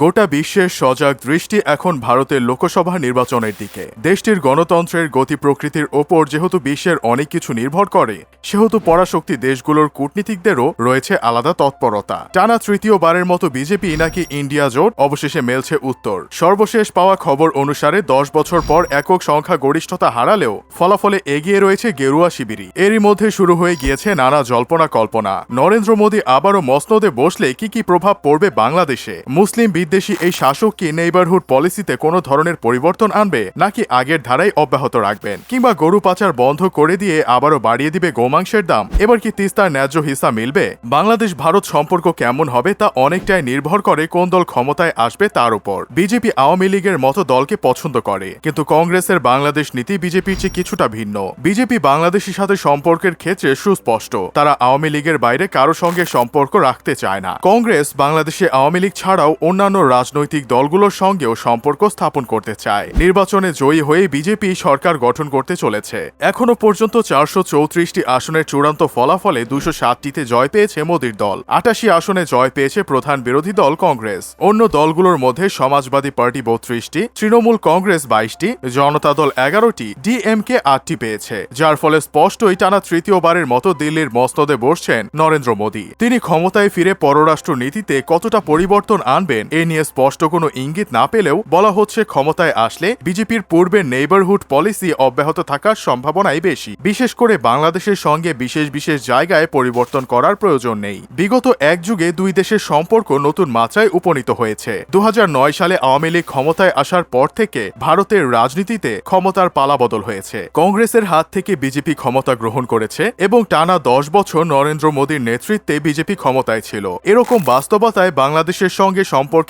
গোটা বিশ্বের সজাগ দৃষ্টি এখন ভারতের লোকসভা নির্বাচনের দিকে। দেশটির গণতন্ত্রের গতি প্রকৃতির ওপর যেহেতু বিশ্বের অনেক কিছু নির্ভর করে, সেহেতু পরাশক্তি দেশগুলোর কূটনীতিকদেরও রয়েছে আলাদা তৎপরতা। টানা তৃতীয়বারের মতো বিজেপি নাকি ইন্ডিয়া জোট, অবশেষে মেলছে উত্তর। সর্বশেষ পাওয়া খবর অনুসারে দশ বছর পর একক সংখ্যা গরিষ্ঠতা হারালেও ফলাফলে এগিয়ে রয়েছে গেরুয়া শিবিরই। এরই মধ্যে শুরু হয়ে গিয়েছে নানা জল্পনা কল্পনা। নরেন্দ্র মোদী আবারও মসনদে বসলে কি কি প্রভাব পড়বে বাংলাদেশে? মুসলিম বিদ্বেষী এই শাসক কি নেইবারহুড পলিসিতে কোনো ধরনের পরিবর্তন আনবে, নাকি আগের ধারাই অব্যাহত রাখবেন? কিংবা গরু পাচার বন্ধ করে দিয়ে আবারও বাড়িয়ে দিবে গোমাংসের দাম? এবার কি তিস্তার ন্যায্য হিসা মিলবে? বাংলাদেশ ভারত সম্পর্ক কেমন হবে তা অনেকটাই নির্ভর করে কোন দল ক্ষমতায় আসবে তার উপর। বিজেপি আওয়ামী লীগের মতো দলকে পছন্দ করে, কিন্তু কংগ্রেসের বাংলাদেশ নীতি বিজেপির চেয়ে কিছুটা ভিন্ন। বিজেপি বাংলাদেশের সাথে সম্পর্কের ক্ষেত্রে সুস্পষ্ট। তারা আওয়ামী লীগের বাইরে কারও সঙ্গে সম্পর্ক রাখতে চায় না। কংগ্রেস বাংলাদেশে আওয়ামী লীগ ছাড়াও অন্যান্য রাজনৈতিক দলগুলোর সঙ্গেও সম্পর্ক স্থাপন করতে চায়। নির্বাচনে জয়ী হয়ে বিজেপি সরকার গঠন করতে চলেছে। এখনও পর্যন্ত চারশো চৌত্রিশটি আসনের চূড়ান্ত ফলাফলে দুশো সাতটিতে জয় পেয়েছে মোদীর দল। আটাশি আসনে জয় পেয়েছে প্রধান বিরোধী দল কংগ্রেস। অন্য দলগুলোর মধ্যে সমাজবাদী পার্টি বত্রিশটি, তৃণমূল কংগ্রেস বাইশটি, জনতা দল এগারোটি, ডিএমকে আটটি পেয়েছে। যার ফলে স্পষ্টই টানা তৃতীয়বারের মতো দিল্লির মস্তদে বসছেন নরেন্দ্র মোদী। তিনি ক্ষমতায় ফিরে পররাষ্ট্র নীতিতে কতটা পরিবর্তন আনবেন, এ নিয়ে স্পষ্ট কোনো ইঙ্গিত না পেলেও বলা হচ্ছে ক্ষমতায় আসলে বিজেপির পূর্বের নেইবারহুড পলিসি অব্যাহত থাকার সম্ভাবনাই বেশি। বিশেষ করে বাংলাদেশের সঙ্গে বিশেষ বিশেষ জায়গায় পরিবর্তন করার প্রয়োজন নেই। বিগত এক যুগে দুই দেশের সম্পর্ক নতুন মাত্রায় উপনীত হয়েছে। দু হাজার নয় সালে আওয়ামী লীগ ক্ষমতায় আসার পর থেকে ভারতের রাজনীতিতে ক্ষমতার পালাবদল হয়েছে। কংগ্রেসের হাত থেকে বিজেপি ক্ষমতা গ্রহণ করেছে এবং টানা দশ বছর নরেন্দ্র মোদীর নেতৃত্বে বিজেপি ক্ষমতায় ছিল। এরকম বাস্তবতায় বাংলাদেশের সঙ্গে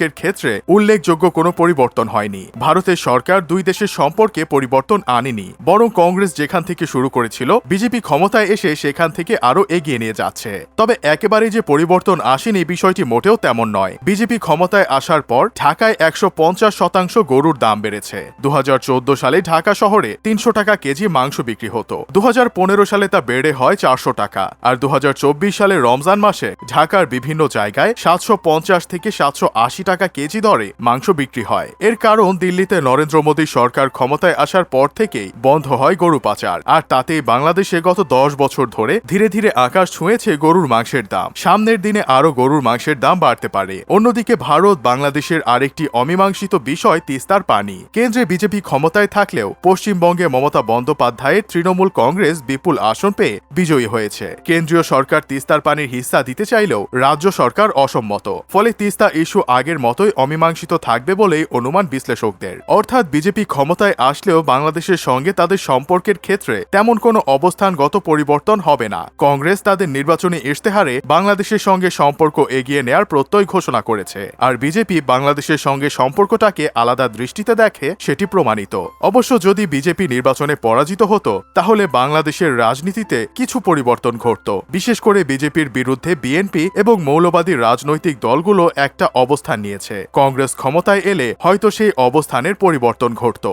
সম্পর্কের ক্ষেত্রে উল্লেখযোগ্য কোনো পরিবর্তন হয়নি। ভারতের সরকার দুই দেশের সম্পর্কে পরিবর্তন আনেনি। বরং কংগ্রেস যেখান থেকে শুরু করেছিল, বিজেপি ক্ষমতায় এসে সেখান থেকে আরও এগিয়ে নিয়ে যাচ্ছে। তবে একেবারে যে পরিবর্তন আসেনি বিষয়টি মোটেও তেমন নয়। বিজেপি ক্ষমতায় আসার পর ঢাকায় একশো পঞ্চাশ শতাংশ গরুর দাম বেড়েছে। দু হাজার চোদ্দ সালে ঢাকা শহরে তিনশো টাকা কেজি মাংস বিক্রি হতো। দু হাজার পনেরো সালে তা বেড়ে হয় চারশো টাকা। আর দু হাজার চব্বিশ সালে রমজান মাসে ঢাকার বিভিন্ন জায়গায় সাতশো পঞ্চাশ থেকে সাতশো আশি টাকা কেজি দরে মাংস বিক্রি হয়। এর কারণ দিল্লিতে নরেন্দ্র মোদী সরকার ক্ষমতায় আসার পর থেকেই বন্ধ হয় গরু পাচার। আর তাতেই বাংলাদেশে গত দশ বছর ধরে ধীরে ধীরে আকাশ ছুঁয়েছে গরুর মাংসের দাম। সামনের দিনে আরও গরুর মাংসের দাম বাড়তে পারে। অন্যদিকে ভারত, বাংলাদেশের আরেকটি অমীমাংসিত বিষয় তিস্তার পানি। কেন্দ্রে বিজেপি ক্ষমতায় থাকলেও পশ্চিমবঙ্গে মমতা বন্দ্যোপাধ্যায়ের তৃণমূল কংগ্রেস বিপুল আসন পেয়ে বিজয়ী হয়েছে। কেন্দ্রীয় সরকার তিস্তার পানির হিস্সা দিতে চাইলেও রাজ্য সরকার অসম্মত। ফলে তিস্তা ইস্যু আগের মতোই অমীমাংসিত থাকবে বলেই অনুমান বিশ্লেষকদের। অর্থাৎ বিজেপি ক্ষমতায় আসলেও বাংলাদেশের সঙ্গে তাদের সম্পর্কের ক্ষেত্রে তেমন কোনো অবস্থানগত পরিবর্তন হবে না। কংগ্রেস তাদের নির্বাচনী ইশতেহারে বাংলাদেশের সঙ্গে সম্পর্ক এগিয়ে নেয়ার প্রত্যয় ঘোষণা করেছে। আর বিজেপি বাংলাদেশের সঙ্গে সম্পর্কটাকে আলাদা দৃষ্টিতে দেখে সেটি প্রমাণিত। অবশ্য যদি বিজেপি নির্বাচনে পরাজিত হতো, তাহলে বাংলাদেশের রাজনীতিতে কিছু পরিবর্তন ঘটত। বিশেষ করে বিজেপির বিরুদ্ধে বিএনপি এবং মৌলবাদী রাজনৈতিক দলগুলো একটা অবস্থান নিয়েছে কংগ্রেস ক্ষমতায় এলে হয়তো সেই অবস্থানের পরিবর্তন ঘটত।